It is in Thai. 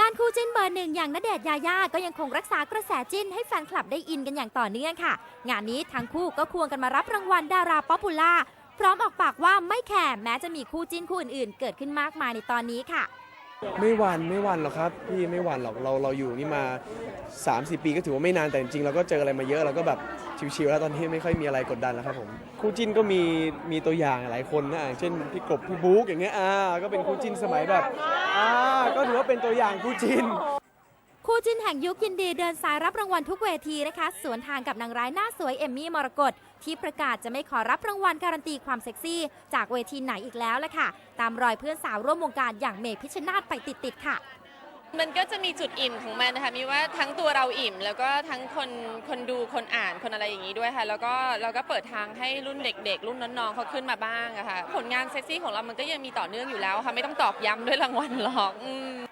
ด้านคู่จิ้นเบอร์หนึ่งอย่างณเดชน์ยายาก็ยังคงรักษากระแสจิ้นให้แฟนคลับได้อินกันอย่างต่อเนื่องค่ะ งานนี้ทั้งคู่ก็ควงกันมารับรางวัลดาราป๊อปปูล่าพร้อมออกปากว่าไม่แคร์แม้จะมีคู่จิ้นคู่อื่นๆ เกิดขึ้นมากมายในตอนนี้ค่ะ ไม่หวันไม่หวันหรอกครับพี่ไม่หวันหรอกเราเราอยู่นี่มา3-4ปีก็ถือว่าไม่นานแต่จริงๆเราก็เจออะไรมาเยอะเราก็แบบชิวๆแล้วตอนนี้ไม่ค่อยมีอะไรกดดันแล้วครับผมคู่จิ้นก็มีมีตัวอย่างหลายคนนะอย่างเช่นพี่กบพี่บุ๊กอย่างเงี้ยอ่าก็เป็นคู่จิ้นสมัยแบบ อ่าก็ถือว่าเป็นตัวอย่างคู่จิ้น คู่จิ้นแห่งยุคยินดีเดินสายรับรางวัลทุกเวทีนะคะ สวนทางกับนางร้ายหน้าสวยเอมมี่มรกตที่ประกาศจะไม่ขอรับรางวัลการันตีความเซ็กซี่ จากเวทีไหนอีกแล้วละค่ะ ตามรอยเพื่อนสาวร่วมวงการอย่างเมย์พิชชนาธิ์ไปติดๆค่ะ มันก็จะมีจุดอิ่มของมันนะคะมีว่าทั้งตัวเราอิ่ม แล้วก็ทั้งคนคนดูคนอ่านคนอะไรอย่างนี้ด้วยค่ะ แล้วก็เราก็เปิดทางให้รุ่นเด็ก ๆ รุ่นน้องๆเขาขึ้นมาบ้างอะค่ะ ผลงานเซ็กซี่ของเรามันก็ยังมีต่อเนื่องอยู่แล้วค่ะ ไม่ต้องตอกย้ำด้วยรางวัลหรอกอืม